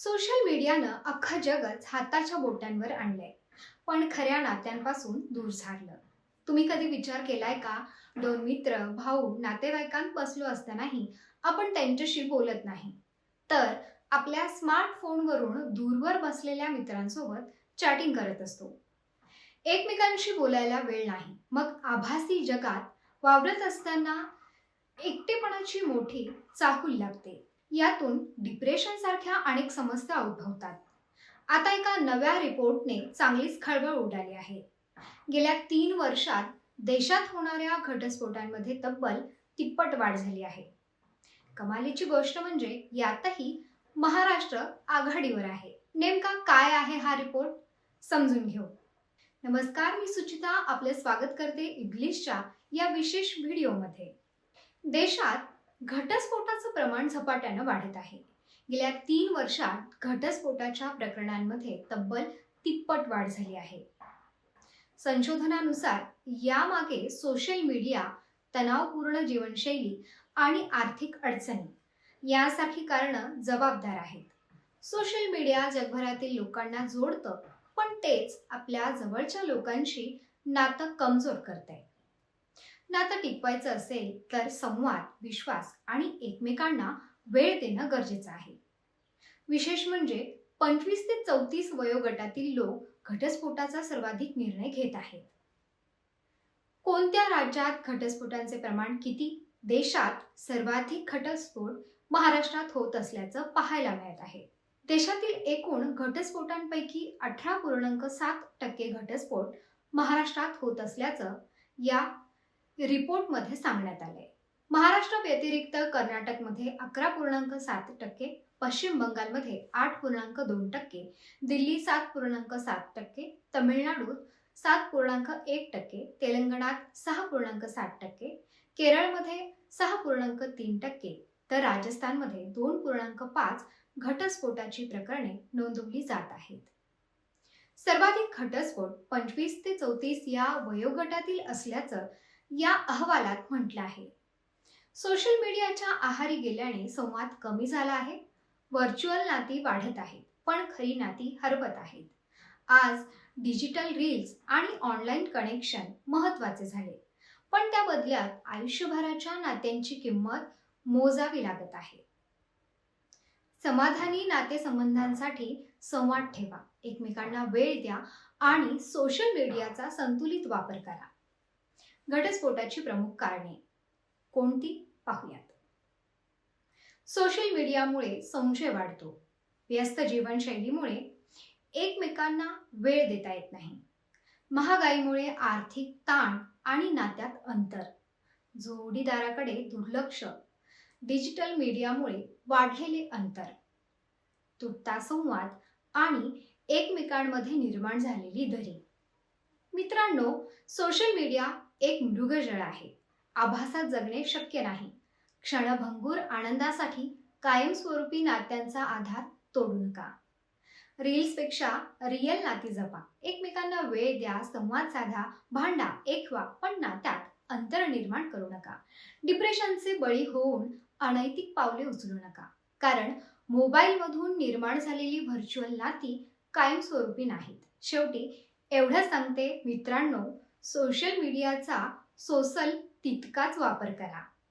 Social मीडियानं अख्खं जगच हाताच्या बोटांवर आणलंय. पण खऱ्या नात्यांपासून दूर झाडलं तुम्ही कधी विचार केलाय का? दोन मित्र भाऊ नातेवाईकांत बसलो असतानाही आपण त्यांच्याशी बोलत नाही. तर आपल्या स्मार्टफोनवरून दूरवर बसलेल्या मित्रांसोबत चॅटिंग करत असतो. एकमेकांशी बोलायला वेळ नाही. मग आभासी जगात वावरत असताना एकटेपणाची मोठी चाहूल लागते. यातून डिप्रेशन सारख्या अनेक समस्या उद्भवतात. आता एका नव्या रिपोर्टने चांगलीच खळबळ उडाली आहे. गेल्या तीन वर्षात देशात होणाऱ्या घटस्फोटांमध्ये तब्बल तिप्पट वाढ झाली आहे. कमालीची गोष्ट म्हणजे यातही महाराष्ट्र आघाडीवर आहे. नेमका काय आहे हा रिपोर्ट? समजून घेऊ. नमस्कार मी सुचिता. आपले स्वागत करते इंग्लिशच्या या विशेष व्हिडिओमध्ये. देशात घटस्फोटाचं प्रमाण झपाट्यानं वाढत आहे. गेल्या तीन वर्षात घटस्फोटाच्या प्रकरणांमध्ये तब्बल तिप्पट वाढ झाली आहे. संशोधनानुसार यामागे सोशल मीडिया तणावपूर्ण जीवनशैली आणि आर्थिक अडचणी यासारखी कारणं जबाबदार आहेत. सोशल मीडिया जगभरातील लोकांना जोडतं पण तेच आपल्या जवळच्या लोकांशी नातं कमजोर करते नातं टिकवायचं असेल तर संवाद विश्वास आणि एकमेकांना वेळ देणं गरजेचं आहे. विशेष म्हणजे पंचवीस ते चौतीस वयोगटातील लोक घटस्फोटाचा सर्वाधिक निर्णय घेत आहेत. कोणत्या राज्यात घटस्फोटांचे प्रमाण किती? देशात सर्वाधिक घटस्फोट महाराष्ट्रात होत असल्याचं पाहायला मिळत आहे. देशातील एकूण घटस्फोटांपैकी अठरा पूर्णांक सात टक्के घटस्फोट महाराष्ट्रात होत असल्याचं या रिपोर्टमध्ये सांगण्यात आले महाराष्ट्र व्यतिरिक्त कर्नाटकमध्ये अकरा पूर्णांक सात टक्के पश्चिम बंगालमध्ये आठ पूर्णांक दोन टक्के दिल्ली सात पूर्णांक सात टक्के तमिळनाडूत सात पूर्णांक एक टक्के तेलंगणात सहा पूर्णांक सात टक्के केरळमध्ये सहा पूर्णांक तीन टक्के तर राजस्थानमध्ये दोन पूर्णांक पाच घटस्फोटाची प्रकरणे नोंदवली जात आहेत. सर्वाधिक घटस्फोट पंचवीस ते चौतीस या वयोगटातील असल्याचं या अहवालात म्हटलं आहे. सोशल मीडियाच्या आहारी गेल्याने संवाद कमी झाला आहे. व्हर्च्युअल नाती वाढत आहेत पण खरी नाती हरवत आहेत. आज डिजिटल रील्स आणि ऑनलाईन कनेक्शन महत्त्वाचे झाले. पण त्या बदल्यात आयुष्यभराच्या नात्यांची किंमत मोजावी लागत आहे. समाधानी नातेसंबंधांसाठी संवाद ठेवा. एकमेकांना वेळ द्या आणि सोशल मीडियाचा संतुलित वापर करा. घटस्फोटाची प्रमुख कारणे कोणती? पाहूयात. सोशल मीडियामुळे संशय वाढतो. व्यस्त जीवनशैलीमुळे एकमेकांना वेळ देता येत नाही. महागाईमुळे आर्थिक ताण आणि नात्यात अंतर. जोडीदाराकडे दुर्लक्ष. डिजिटल मीडियामुळे वाढलेले अंतर. तुटता संवाद आणि एकमेकांमध्ये निर्माण झालेली दरी. मित्रांनो सोशल मीडिया एक मृगजळ आहे. आभासात जगणे शक्य नाही. क्षणभंगूर आनंदासाठी कायमस्वरूपी नात्यांचा आधार तोडू नका. रील्सपेक्षा रिअल नाती जपा. एकमेकांना वेळ द्या संवाद साधा भांडा एकवा पण नात्यात अंतर निर्माण करू नका. डिप्रेशनचे बळी होऊन अनैतिक पावले उचलू नका. कारण मोबाईलमधून निर्माण झालेली व्हर्च्युअल नाती कायमस्वरूपी नाहीत. शेवटी एवढं सांगते मित्रांनो सोशल मीडियाचा सोसल तितकाच वापर करा.